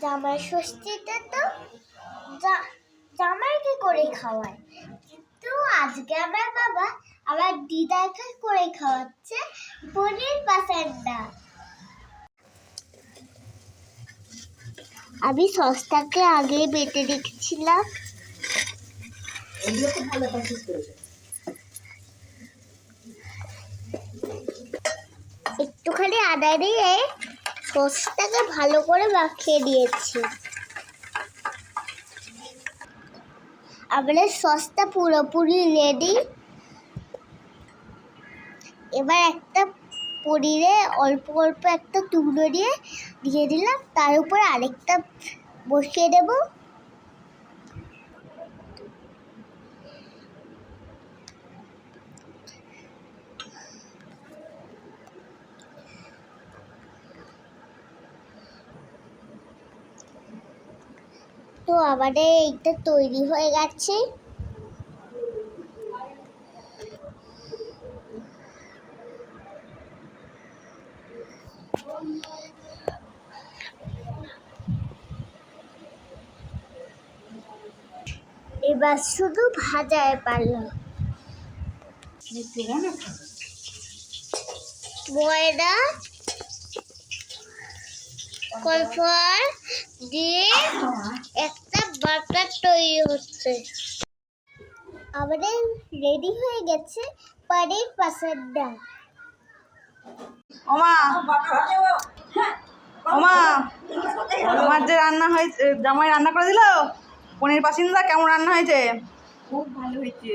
জামাই ষষ্ঠীতে তো জা- জামাইকে করে খাওয়ায়? কিন্তু আজকে আমার বাবা আমার দিদাকে করে খাওয়াচ্ছে পনির পাসান্ডা আমি সসটাকে আগে বেটে রেখেছিলাম। এগুলো খুব ভালো প্র্যাকটিস করেছে। একটুখানি আদা দিয়ে সসটাকে ভালো করে মাখিয়ে দিয়েছি। আমাদের সসটা পুরোপুরি রেডি এবার একটা পনিরে অল্প অল্প একটা টুকরো দিয়ে দিয়ে দিলাম। তার উপর আরেকটা বসিয়ে দেবো। তো আমাদের এইটা তৈরি হয়ে গেছে। এবার শুধু ভাজায় পারল ময়দা কলফার দিয়ে একটা বাটার হচ্ছে আমাদের রেডি হয়ে গেছে পনির পাসাড্ডা ওমা ওমা আমার যে রান্না হয়েছে জামাই রান্না করে দিল? পনির পাসিন্দা কেমন রান্না হয়েছে? খুব ভালো হয়েছে।